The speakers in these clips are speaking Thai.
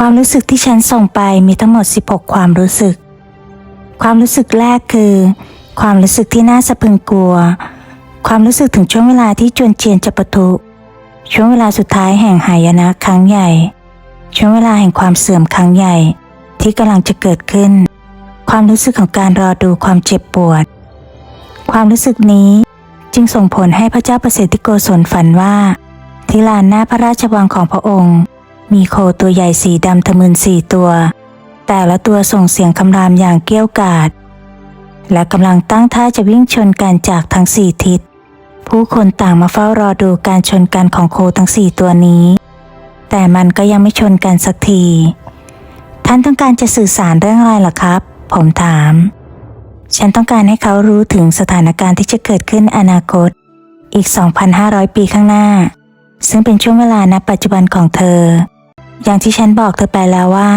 ความรู้สึกที่ฉันส่งไปมีทั้งหมด 16 ความรู้สึก ความรู้สึกแรกคือ ความรู้สึกที่น่าสะพรึงกลัว ความรู้สึกถึงช่วงเวลาที่จวนเจียนจะปะทุ ช่วงเวลาสุดท้ายแห่งหายนะครั้งใหญ่ ช่วงเวลาแห่งความเสื่อมครั้งใหญ่ ที่กำลังจะเกิดขึ้น ความรู้สึกของการรอดูความเจ็บปวด ความรู้สึกนี้จึงส่งผลให้พระเจ้าประเสริโกศลฝันว่า ที่ลานหน้าพระราชวังของพระองค์ มีโคตัวใหญ่สีดำทะมึนสี่ตัว แต่ละตัวส่งเสียงคำรามอย่างเกี้ยวกาด และกำลังตั้งท่าจะวิ่งชนกันจากทั้งสี่ทิศ ผู้คนต่างมาเฝ้ารอดูการชนกันของโคทั้งสี่ตัวนี้ แต่มันก็ยังไม่ชนกันสักที ท่านต้องการจะสื่อสารเรื่องอะไรล่ะครับ ผมถาม ฉันต้องการให้เขารู้ถึงสถานการณ์ที่จะเกิดขึ้นอนาคต อีก 2,500 ปีข้างหน้า ซึ่งเป็นช่วงเวลาณปัจจุบันของเธอ อย่างที่ฉันบอกเธอไปแล้วว่า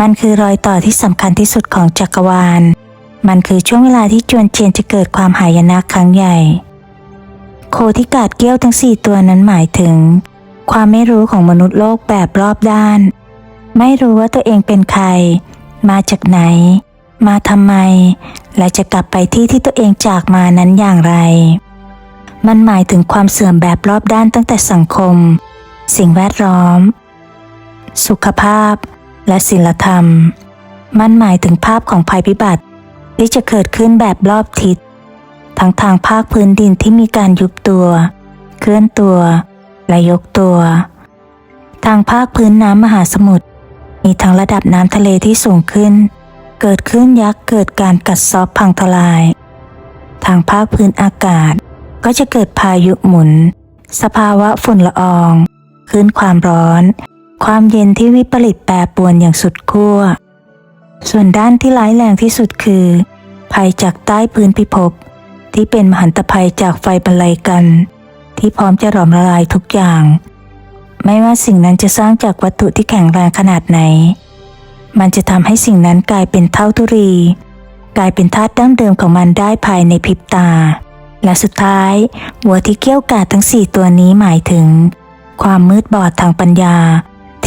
มันคือรอยต่อที่สำคัญที่สุดของจักรวาล มันคือช่วงเวลาที่จวนเจียนจะเกิดความหายนะครั้งใหญ่ โคที่กาดเกี้ยวทั้งสี่ตัวนั้นหมายถึง ความไม่รู้ของมนุษย์โลกแบบรอบด้าน ไม่รู้ว่าตัวเองเป็นใคร มาจากไหน มาทำไม และจะกลับไปที่ที่ตัวเองจากมานั้นอย่างไร มันหมายถึงความเสื่อมแบบรอบด้านตั้งแต่สังคม สิ่งแวดล้อม สุขภาพ และศีลธรรม มันหมายถึงภาพของภัยพิบัติที่จะเกิดขึ้นแบบรอบทิศทั้งทางภาคพื้นดินที่มีการยุบตัว เคลื่อนตัว และยกตัว ทางภาคพื้นน้ำมหาสมุทรมีทั้งระดับน้ำทะเลที่สูงขึ้น เกิดขึ้นยักษ์เกิดการกัดซาะพังทลาย ทางภาคพื้นอากาศก็จะเกิดพายุหมุน สภาวะฝุ่นละอองคลื่นความร้อน ความเย็นที่วิปริตแปรปวนอย่างสุดขั้ว ส่วนด้านที่ร้ายแรงที่สุดคือ ภัยจากใต้พื้นพิภพที่เป็นมหันตภัยจากไฟบรรลัยกัน ที่พร้อมจะหลอมละลายทุกอย่าง ไม่ว่าสิ่งนั้นจะสร้างจากวัตถุที่แข็งแรงขนาดไหน มันจะทำให้สิ่งนั้นกลายเป็นเท่าทุรี กลายเป็นธาตุดั้งเดิมของมันได้ภายในพริบตา และสุดท้ายหัวที่เกี้ยวกาดทั้งสี่ตัวนี้หมายถึง ความมืดบอดทางปัญญา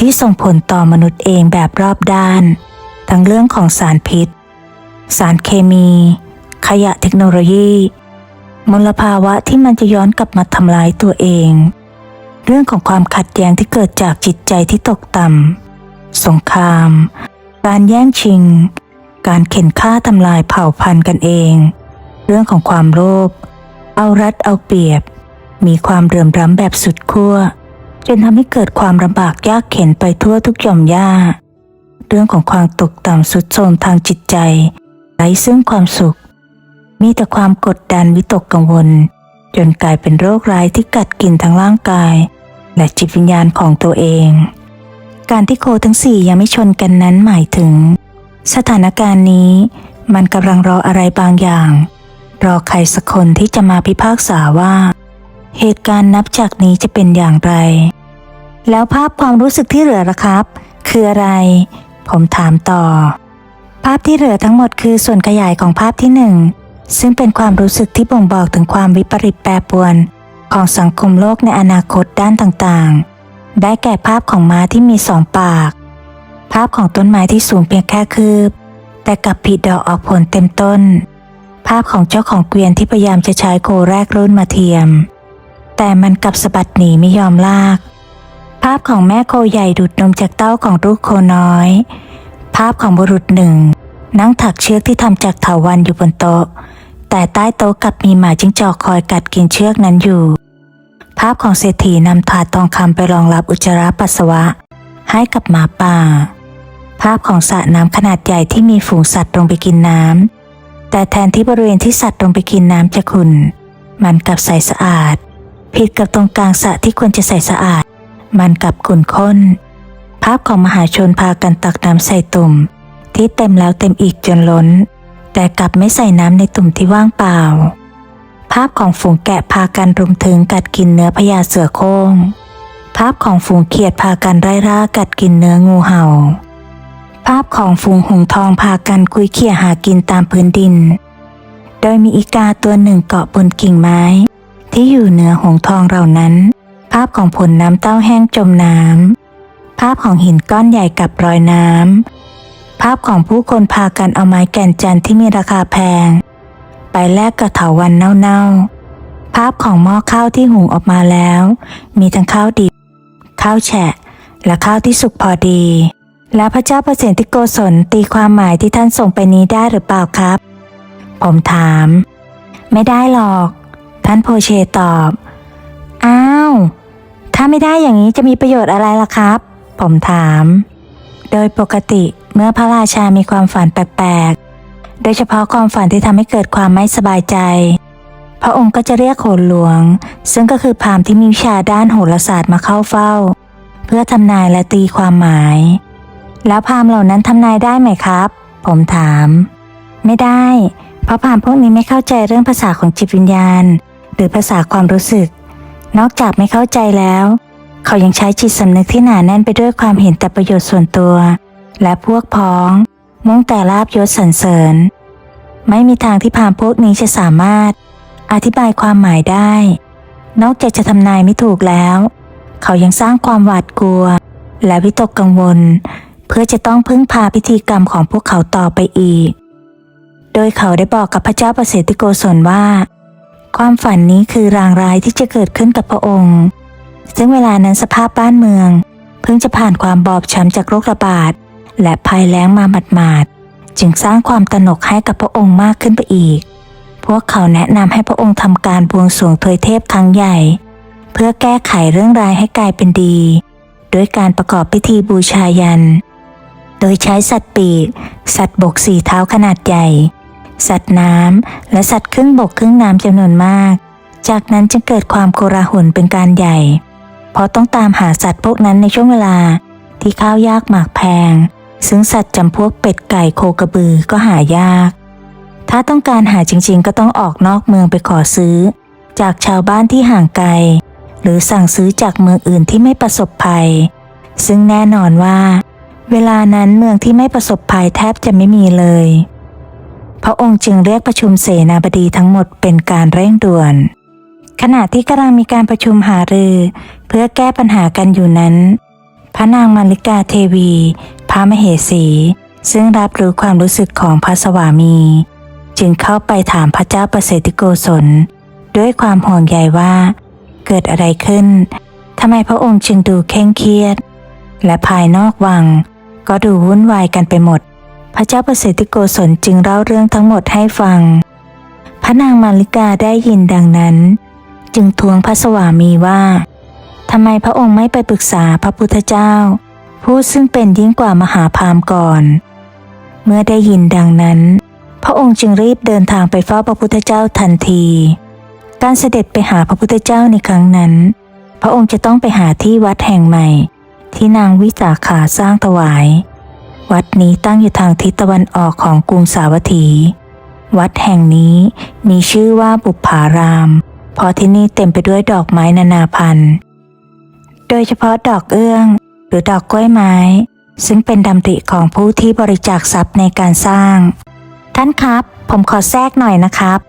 ที่ส่งผลต่อมนุษย์เองแบบรอบด้าน ทั้งเรื่องของสารพิษ สารเคมี ขยะเทคโนโลยี มลภาวะที่มันจะย้อนกลับมาทำลายตัวเอง เรื่องของความขัดแย้งที่เกิดจากจิตใจที่ตกต่ำสงคราม การแย่งชิง การเข็นฆ่าทำลายเผ่าพันธุ์กันเอง เรื่องของความโลภเอารัดเอาเปรียบ มีความเรื่อมร้ำแบบสุดขั้ว จนทำให้เกิดความลำบากยากเข็นไปทั่วทุกหย่อมย่าเรื่องของความตกต่ำสุดโทมทางจิตใจไร้ซึ่งความสุข มีแต่ความกดดันวิตกกังวล จนกลายเป็นโรคร้ายที่กัดกินทั้งร่างกาย และจิตวิญญาณของตัวเอง การที่โคทั้งสี่ยังไม่ชนกันนั้นหมายถึง สถานการณ์นี้มันกำลังรออะไรบางอย่าง รอใครสักคนที่จะมาพิพากษาว่า เหตุการณ์นับจากนี้จะเป็นอย่างไร แล้วภาพความรู้สึกที่เหลือล่ะครับ คืออะไร ผมถามต่อ ภาพที่เหลือทั้งหมดคือส่วนขยายของภาพที่หนึ่งซึ่งเป็นความรู้สึกที่บ่งบอกถึงความวิปริตแปรปรวน ของสังคมโลกในอนาคตด้านต่างๆ ได้แก่ภาพของม้าที่มีสองปาก ภาพของต้นไม้ที่สูงเพียงแค่คืบ แต่กลับผลิดอกออกผลเต็มต้น ภาพของเจ้าของเกวียนที่พยายามจะใช้โคแรกรุ่นมาเทียม แต่มันกลับสะบัดหนีไม่ยอมลาก ภาพของแม่โคใหญ่ดูดนมจากเต้าของลูกโคน้อย ภาพของบุรุษหนึ่ง นั่งถักเชือกที่ทำจากเถาวัลย์อยู่บนโต๊ะ แต่ใต้โต๊ะกลับมีหมาจิ้งจอกคอยกัดกินเชือกนั้นอยู่ ภาพของเศรษฐีนำถาดทองคำไปรองรับอุจจาระปัสสาวะ ให้กับหมาป่า ภาพของสระน้ำขนาดใหญ่ที่มีฝูงสัตว์ลงไปกินน้ำแต่แทนที่บริเวณที่สัตว์ลงไปกินน้ำจะขุ่นมันกลับใสสะอาด ผิดกับตรงกลางสระที่ควรจะใสสะอาด มันกลับขุ่นข้น ภาพของมหาชนพากันตักน้ำใส่ตุ่ม ที่เต็มแล้วเต็มอีกจนล้น แต่กลับไม่ใส่น้ำในตุ่มที่ว่างเปล่า ภาพของฝูงแกะพากันรุมถึงกัดกินเนื้อพญาเสือโคร่งภาพของฝูงเขียดพากันไล่ล่ากัดกินเนื้องูเห่า ภาพของฝูงหงส์ทองพากันคุยเขี่ยหากินตามพื้นดิน โดยมีอีกาตัวหนึ่งเกาะบนกิ่งไม้ ที่อยู่เหนือหงทองเหล่านั้น ภาพของผลน้ำเต้าแห้งจมน้ำภาพของหินก้อนใหญ่กับรอยน้ำภาพของผู้คนพากันเอาไม้แก่นจันทร์ที่มีราคาแพง ไปแลกกับเถาวันเน่าๆ ภาพของหม้อข้าวที่หุงออกมาแล้ว มีทั้งข้าวดิบข้าวแฉะ และข้าวที่สุกพอดี แล้วพระเจ้าประสิทธิโกศลตีความหมายที่ท่านส่งไปนี้ได้หรือเปล่าครับ ผมถาม ไม่ได้หรอก ท่านโพเชตอบ อ้าว ถ้าไม่ได้อย่างนี้จะมีประโยชน์อะไรล่ะครับ ผมถาม โดยปกติเมื่อพระราชามีความฝันแปลกๆ โดยเฉพาะความฝันที่ทำให้เกิดความไม่สบายใจ พระองค์ก็จะเรียกโหนหลวง ซึ่งก็คือพรามที่มีวิชาด้านโหราศาสตร์มาเข้าเฝ้า เพื่อทำนายและตีความหมาย แล้วพรามเหล่านั้นทำนายได้ไหมครับ ผมถาม ไม่ได้ เพราะพรามพวกนี้ไม่เข้าใจเรื่องภาษาของจิตวิญญาณ หรือภาษาความรู้สึก นอกจากไม่เข้าใจแล้ว เขายังใช้จิตสำนึกที่หนาแน่นไปด้วยความเห็นแต่ประโยชน์ส่วนตัว และพวกพ้อง มุ่งแต่ลาบยศสรรเสริญ ไม่มีทางที่พามพวกนี้จะสามารถ อธิบายความหมายได้ นอกจากจะทำนายไม่ถูกแล้ว เขายังสร้างความหวาดกลัว และวิตกกังวล เพื่อจะต้องพึ่งพาพิธีกรรมของพวกเขาต่อไปอีก โดยเขาได้บอกกับพระเจ้าประเสริโกศลว่า ความฝันนี้คือรางร้ายที่จะเกิดขึ้นกับพระองค์ ซึ่งเวลานั้นสภาพบ้านเมือง เพิ่งจะผ่านความบอบช้ำจากโรคระบาด และภัยแล้งมาหมาดๆจึงสร้างความตระหนกให้กับพระองค์มากขึ้นไปอีก พวกเขาแนะนำให้พระองค์ทำการบวงสรวงถวยเทพครั้งใหญ่ เพื่อแก้ไขเรื่องร้ายให้กลายเป็นดีด้วยการประกอบพิธีบูชายัน โดยใช้สัตว์ปีก สัตว์บกสี่เท้าขนาดใหญ่ สัตว์น้ำและสัตว์ครึ่งบกครึ่งน้ำจำนวนมาก จากนั้นจึงเกิดความโกลาหลเป็นการใหญ่ เพราะต้องตามหาสัตว์พวกนั้นในช่วงเวลาที่ข้าวยากหมากแพง ซึ่งสัตว์จำพวกเป็ดไก่โคกระบือก็หายาก ถ้าต้องการหาจริงๆ ก็ต้องออกนอกเมืองไปขอซื้อ จากชาวบ้านที่ห่างไกล หรือสั่งซื้อจากเมืองอื่นที่ไม่ประสบภัย ซึ่งแน่นอนว่า เวลานั้นเมืองที่ไม่ประสบภัยแทบจะไม่มีเลย พระองค์จึงเรียกประชุมเสนาบดีทั้งหมดเป็นการเร่งด่วน ขณะที่กำลังมีการประชุมหารือ เพื่อแก้ปัญหากันอยู่นั้น พระนางมาริกาเทวี พระมเหสี ซึ่งรับรู้ความรู้สึกของพระสวามี จึงเข้าไปถามพระเจ้าประเสริโกศล ด้วยความห่วงใยว่า เกิดอะไรขึ้นทำไมพระองค์จึงดูเคร่งเครียด และภายนอกวังก็ดูวุ่นวายกันไปหมด พระเจ้าประเสริโกศลจึงเล่าเรื่องทั้งหมดให้ฟัง พระนางมาริกาได้ยินดังนั้น จึงทวงพระสวามีว่าทำไมพระองค์ไม่ไปปรึกษาพระพุทธเจ้า ผู้ซึ่งเป็นยิ่งกว่ามหาพราหมณ์ก่อน เมื่อได้ยินดังนั้น พระองค์จึงรีบเดินทางไปเฝ้าพระพุทธเจ้าทันที การเสด็จไปหาพระพุทธเจ้าในครั้งนั้น พระองค์จะต้องไปหาที่วัดแห่งใหม่ ที่นางวิสาขาสร้างถวาย วัดนี้ตั้งอยู่ทางทิศตะวันออกของกรุงสาวัตถี วัดแห่งนี้มีชื่อว่าบุปผาราม เพราะที่นี่เต็มไปด้วยดอกไม้นานาพันธุ์ โดยเฉพาะดอกเอื้อง หรือดอกกล้วยไม้ ซึ่งเป็นดำริของผู้ที่บริจาคทรัพย์ในการสร้าง ท่านครับ ผมขอแทรกหน่อยนะครับ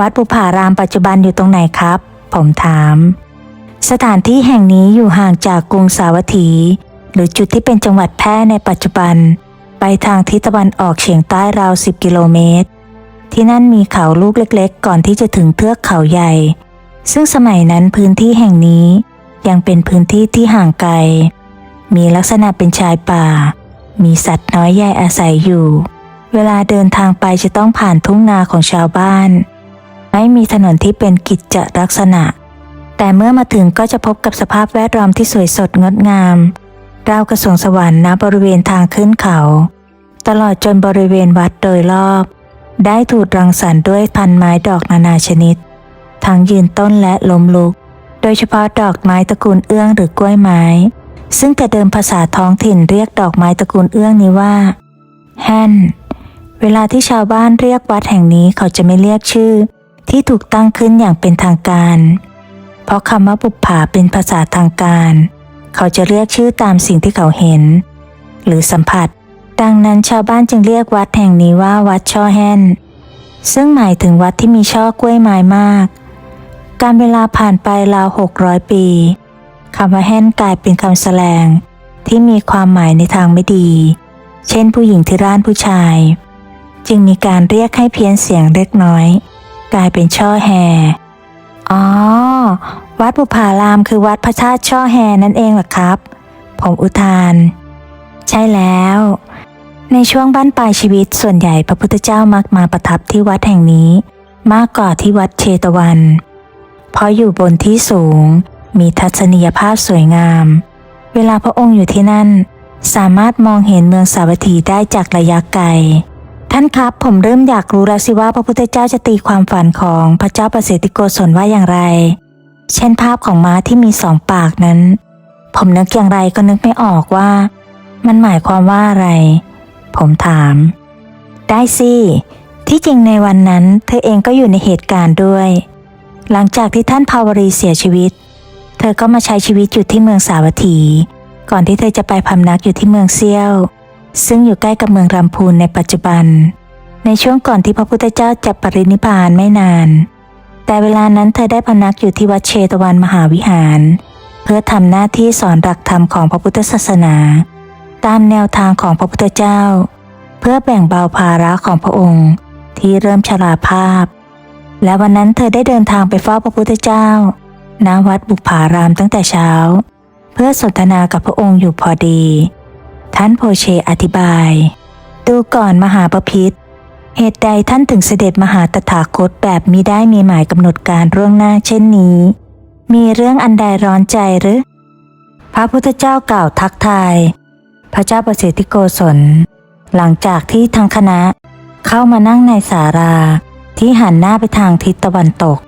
วัดบุพารามปัจจุบันอยู่ตรงไหนครับ ผมถาม สถานที่แห่งนี้อยู่ห่างจากกรุงสาวัตถี หรือจุดที่เป็นจังหวัดแพร่ในปัจจุบัน ไปทางทิศตะวันออกเฉียงใต้ราว 10 กิโลเมตร ที่นั่นมีเขาลูกเล็กๆ ก่อนที่จะถึงเทือกเขาใหญ่ ซึ่งสมัยนั้นพื้นที่แห่งนี้ยังเป็นพื้นที่ที่ห่างไกล มีลักษณะเป็นชายป่า มีสัตว์น้อยใหญ่อาศัยอยู่ เวลาเดินทางไปจะต้องผ่านทุ่งนาของชาวบ้าน ไม่มีถนนที่เป็นกิจจลักษณะ แต่เมื่อมาถึงก็จะพบกับสภาพแวดล้อมที่สวยสดงดงาม ราวกระสวงสวรรค์ณบริเวณทางขึ้นเขา ตลอดจนบริเวณวัดโดยรอบ ได้ถูกรังสรรค์ด้วยพันไม้ดอกนานาชนิด ทั้งยืนต้นและล้มลุก โดยเฉพาะดอกไม้ตระกูลเอื้องหรือกล้วยไม้ ซึ่งแต่เดิมภาษาท้องถิ่นเรียกดอกไม้ตระกูลเอื้องนี้ว่า แฮนเวลาที่ชาวบ้านเรียกวัดแห่งนี้เขาจะไม่เรียกชื่อ ที่ถูกตั้งขึ้นอย่างเป็นทางการ เพราะคำว่าบุปผาเป็นภาษาทางการ เขาจะเรียกชื่อตามสิ่งที่เขาเห็น หรือสัมผัส ดังนั้นชาวบ้านจึงเรียกวัดแห่งนี้ว่าวัดช่อแหนซึ่งหมายถึงวัดที่มีช่อกล้วยไม้มาก การเวลาผ่านไปราวหกร้อยปีคำว่าแหนกลายเป็นคำแสลง ที่มีความหมายในทางไม่ดี เช่นผู้หญิงที่ร้านผู้ชาย จึงมีการเรียกให้เพี้ยนเสียงเล็กน้อย กลายเป็นช่อแฮอ๋อ วัดบุพารามคือวัดพระธาตุช่อแฮนั่นเองหรอครับ ผมอุทาน ใช่แล้ว ในช่วงบ้านปลายชีวิตส่วนใหญ่พระพุทธเจ้ามักมาประทับที่วัดแห่งนี้ มากกว่าที่วัดเชตวัน เพราะอยู่บนที่สูง มีทัศนียภาพสวยงาม เวลาพระองค์อยู่ที่นั่น สามารถมองเห็นเมืองสาวัตถีได้จากระยะไกลท่านครับ ผมเริ่มอยากรู้แล้วสิว่าพระพุทธเจ้าจะตีความฝันของพระเจ้าประเสริโกศลว่าอย่างไร เช่นภาพของม้าที่มีสองปากนั้น ผมนึกอย่างไรก็นึกไม่ออกว่า มันหมายความว่าอะไร ผมถาม ได้สิที่จริงในวันนั้น เธอเองก็อยู่ในเหตุการณ์ด้วย หลังจากที่ท่านภาวรีเสียชีวิต เธอก็มาใช้ชีวิตอยู่ที่เมืองสาวัตถี ก่อนที่เธอจะไปพำนักอยู่ที่เมืองเซี่ยว ซึ่งอยู่ใกล้กับเมืองรำพูนในปัจจุบัน ในช่วงก่อนที่พระพุทธเจ้าจะปรินิพพานไม่นาน แต่เวลานั้นเธอได้พำนักอยู่ที่วัดเชตวันมหาวิหาร เพื่อทำหน้าที่สอนหลักธรรมของพระพุทธศาสนา ตามแนวทางของพระพุทธเจ้า เพื่อแบ่งเบาภาระของพระองค์ที่เริ่มชราภาพ และวันนั้นเธอได้เดินทางไปเฝ้าพระพุทธเจ้าณวัดบุพารามตั้งแต่เช้า เพื่อสนทนากับพระองค์อยู่พอดี ท่านโพเชอธิบาย ดูก่อนมหาปพิธ เหตุใดท่านถึงเสด็จมหาตถาคตแบบมิได้มีหมายกำหนดการร่วงหน้าเช่นนี้ มีเรื่องอันใดร้อนใจหรือ พระพุทธเจ้ากล่าวทักทาย พระเจ้าประสิทธิโกศล หลังจากที่ทั้งคณะเข้ามานั่งในศาลาที่หันหน้าไปทางทิศตะวันตก